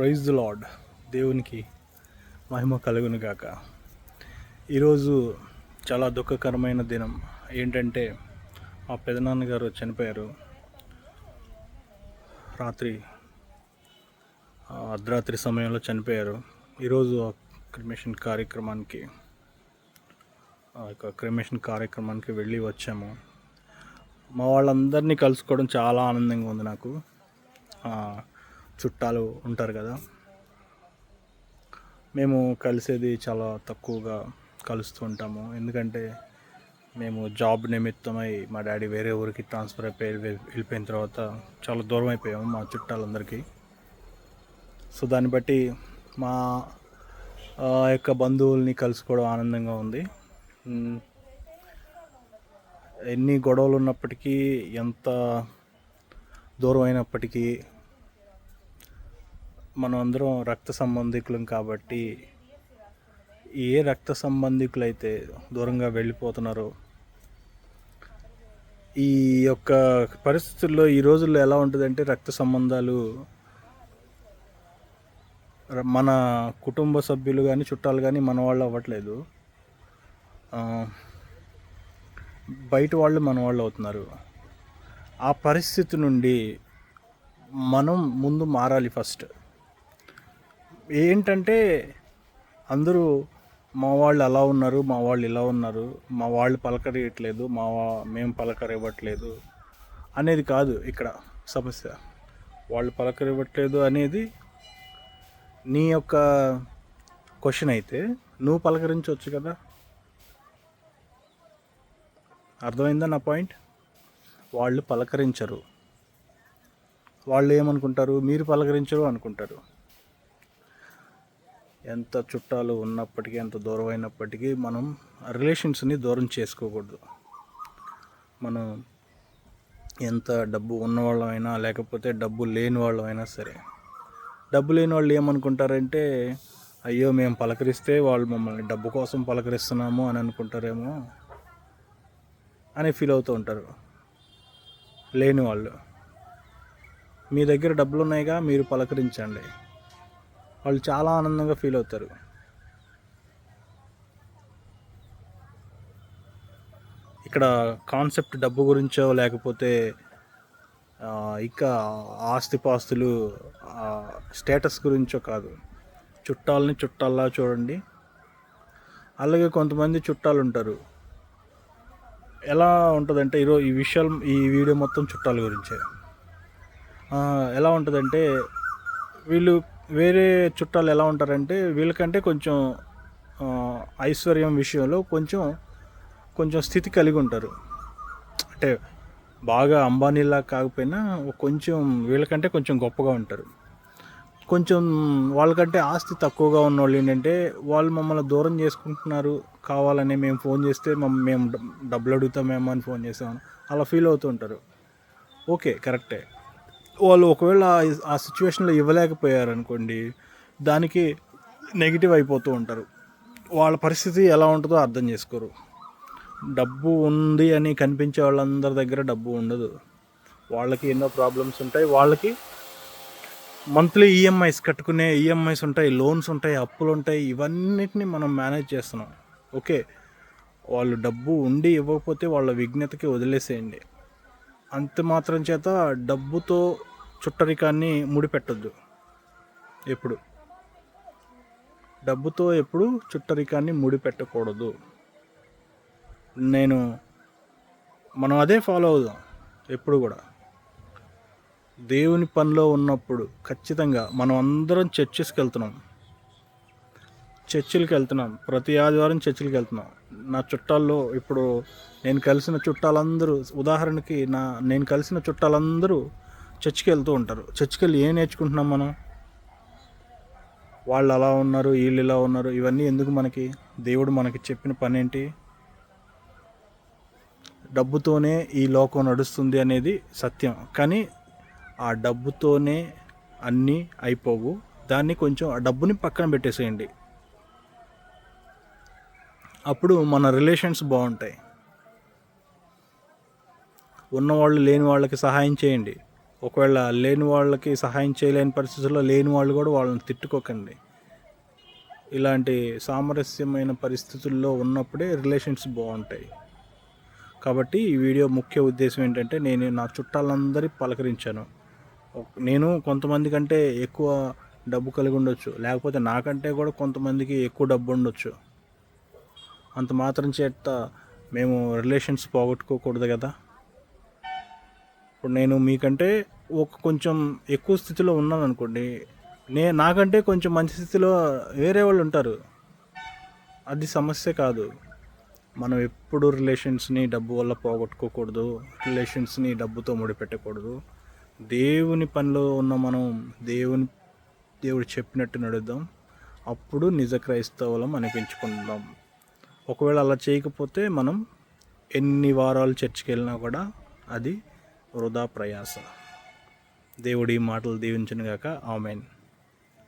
Praise the lord. దేవునికి మహిమ కలుగును గాక. ఈరోజు చాలా దుఃఖకరమైన దినం. ఏంటంటే మా పెదనాన్నగారు చనిపోయారు. రాత్రి అర్ధరాత్రి సమయంలో చనిపోయారు. ఈరోజు ఆ క్రిమేషన్ కార్యక్రమానికి ఆ యొక్క క్రిమేషన్ కార్యక్రమానికి వెళ్ళి వచ్చాము. మా వాళ్ళందరినీ కలుసుకోవడం చాలా ఆనందంగా ఉంది నాకు. చుట్టాలు ఉంటారు కదా. మేము కలిసేది చాలా తక్కువగా కలుస్తూ ఉంటాము. ఎందుకంటే మేము జాబ్ నిమిత్తమై మా డాడీ వేరే ఊరికి ట్రాన్స్ఫర్ అయిపోయి వెళ్ళిపోయిన తర్వాత చాలా దూరం అయిపోయాము మా చుట్టాలందరికీ. సో దాన్ని బట్టి మా యొక్క బంధువుల్ని కలుసుకోవడం ఆనందంగా ఉంది. ఎన్ని గొడవలు ఉన్నప్పటికీ ఎంత దూరం అయినప్పటికీ మనం అందరం రక్త సంబంధికులం కాబట్టి ఏ రక్త సంబంధికులైతే దూరంగా వెళ్ళిపోతున్నారో ఈ యొక్క పరిస్థితుల్లో ఈ రోజుల్లో ఎలా ఉంటుందంటే రక్త సంబంధాలు మన కుటుంబ సభ్యులు కానీ చుట్టాలు కానీ మన వాళ్ళు అవ్వట్లేదు. బయట వాళ్ళు మన వాళ్ళు అవుతున్నారు. ఆ పరిస్థితి నుండి మనం ముందు మారాలి ఫస్ట్. ఏంటంటే అందరూ మా వాళ్ళు అలా ఉన్నారు మా వాళ్ళు ఇలా ఉన్నారు మా వాళ్ళు పలకరియట్లేదు మా మేము పలకరివ్వట్లేదు అనేది కాదు ఇక్కడ సమస్య. వాళ్ళు పలకరివ్వట్లేదు అనేది నీ యొక్క క్వశ్చన్ అయితే నువ్వు పలకరించవచ్చు కదా? అర్థమైందా నా పాయింట్? వాళ్ళు పలకరించరు. వాళ్ళు ఏమనుకుంటారు? మీరు పలకరించరు అనుకుంటారు. ఎంత చుట్టాలు ఉన్నప్పటికీ ఎంత దూరం అయినప్పటికీ మనం రిలేషన్స్ని దూరం చేసుకోకూడదు. మనం ఎంత డబ్బు ఉన్నవాళ్ళమైనా లేకపోతే డబ్బు లేని వాళ్ళమైనా సరే. డబ్బు లేని వాళ్ళు ఏమనుకుంటారంటే అయ్యో మేము పలకరిస్తే వాళ్ళు మమ్మల్ని డబ్బు కోసం పలకరిస్తున్నాము అని అనుకుంటారేమో అని ఫీల్ అవుతూ ఉంటారు. లేని వాళ్ళు. మీ దగ్గర డబ్బులు ఉన్నాయిగా మీరు పలకరించండి. వాళ్ళు చాలా ఆనందంగా ఫీల్ అవుతారు. ఇక్కడ కాన్సెప్ట్ డబ్బు గురించో లేకపోతే ఇంకా ఆస్తిపాస్తులు స్టేటస్ గురించో కాదు. చుట్టాలని చుట్టాల్లా చూడండి. అలాగే కొంతమంది చుట్టాలు ఉంటారు ఎలా ఉంటుందంటే ఈరోజు ఈ విషయాలు ఈ వీడియో మొత్తం చుట్టాల గురించే. ఎలా ఉంటుందంటే వీళ్ళు వేరే చుట్టాలు ఎలా ఉంటారంటే వీళ్ళకంటే కొంచెం ఐశ్వర్యం విషయంలో కొంచెం కొంచెం స్థితి కలిగి ఉంటారు. అంటే బాగా అంబానీలా కాకపోయినా కొంచెం వీళ్ళకంటే కొంచెం గొప్పగా ఉంటారు. కొంచెం వాళ్ళకంటే ఆస్తి తక్కువగా ఉన్న వాళ్ళు ఏంటంటే వాళ్ళు మమ్మల్ని దూరం చేసుకుంటున్నారు కావాలని మేము ఫోన్ చేస్తే మమ్- మేము డబ్బులు అడుగుతామేమో అని ఫోన్ చేసాం అలా ఫీల్ అవుతూ ఉంటారు. ఓకే కరెక్టే. వాళ్ళు ఒకవేళ ఆ- సిచ్యువేషన్లో ఇవ్వలేకపోయారు అనుకోండి దానికి నెగిటివ్ అయిపోతూ ఉంటారు. వాళ్ళ పరిస్థితి ఎలా ఉంటుందో అర్థం చేసుకోరు. డబ్బు ఉంది అని కనిపించే వాళ్ళందరి దగ్గర డబ్బు ఉండదు. వాళ్ళకి ఎన్నో ప్రాబ్లమ్స్ ఉంటాయి. వాళ్ళకి మంత్లీ ఈఎంఐస్ కట్టుకునే ఈఎంఐస్ ఉంటాయి లోన్స్ ఉంటాయి అప్పులు ఉంటాయి. ఇవన్నిటిని మనం మేనేజ్ చేస్తున్నాం. ఓకే వాళ్ళు డబ్బు ఉండి ఇవ్వకపోతే వాళ్ళ విఘ్నతకి వదిలేసేయండి. అంత మాత్రం చేత డబ్బుతో చుట్టరికాన్ని ముడిపెట్టద్దు. ఎప్పుడు? డబ్బుతో ఎప్పుడు చుట్టరికాన్ని ముడిపెట్టకూడదు. నేను మనం అదే ఫాలో అవుదాం ఎప్పుడు కూడా. దేవుని పనిలో ఉన్నప్పుడు ఖచ్చితంగా మనం అందరం చర్చెస్కి వెళ్తున్నాం చర్చిలకి వెళ్తున్నాం ప్రతి ఆదివారం చర్చిలకి వెళ్తున్నాం నా చుట్టాల్లో ఇప్పుడు నేను కలిసిన చుట్టాలందరూ ఉదాహరణకి నా నేను కలిసిన చుట్టాలందరూ చర్చికి వెళ్తూ ఉంటారు. చర్చికి వెళ్ళి ఏం నేర్చుకుంటున్నాం మనం? వాళ్ళు అలా ఉన్నారు వీళ్ళు ఇలా ఉన్నారు ఇవన్నీ ఎందుకు మనకి? దేవుడు మనకి చెప్పిన పని ఏంటి డబ్బుతోనే ఈ లోకం నడుస్తుంది అనేది సత్యం. కానీ ఆ డబ్బుతోనే అన్నీ అయిపోవు. దాన్ని కొంచెం ఆ డబ్బుని పక్కన పెట్టేసేయండి. అప్పుడు మన రిలేషన్స్ బాగుంటాయి. ఉన్నవాళ్ళు లేని వాళ్ళకి సహాయం చేయండి. ఒకవేళ లేని వాళ్ళకి సహాయం చేయలేని పరిస్థితుల్లో లేని వాళ్ళు కూడా వాళ్ళని తిట్టుకోకండి. ఇలాంటి సామరస్యమైన పరిస్థితుల్లో ఉన్నప్పుడే రిలేషన్స్ బాగుంటాయి. కాబట్టి ఈ వీడియో ముఖ్య ఉద్దేశం ఏంటంటే నేను నా చుట్టాలందరి పలకరించాను. నేను కొంతమంది కంటే ఎక్కువ డబ్బు కలిగి ఉండొచ్చు. లేకపోతే నాకంటే కూడా కొంతమందికి ఎక్కువ డబ్బు ఉండొచ్చు. అంత మాత్రం చేత మేము రిలేషన్స్ పోగొట్టుకోకూడదు కదా. ఇప్పుడు నేను మీకంటే ఒక కొంచెం ఎక్కువ స్థితిలో ఉన్నాను అనుకోండి నే నాకంటే కొంచెం మంచి స్థితిలో వేరే వాళ్ళు ఉంటారు. అది సమస్య కాదు. మనం ఎప్పుడు రిలేషన్స్ని డబ్బు వల్ల పోగొట్టుకోకూడదు రిలేషన్స్ని డబ్బుతో ముడిపెట్టకూడదు. దేవుని పనిలో ఉన్న మనం దేవుని దేవుడు చెప్పినట్టు నడుద్దాం. అప్పుడు నిజ క్రైస్తవులం అనిపించుకుందాం. ఒకవేళ అలా చేయకపోతే మనం ఎన్ని వారాలు చర్చికి వెళ్ళినా కూడా అది వృధా ప్రయాస దేవుడి మాటలు దీవించనుగాక. ఆమెన్.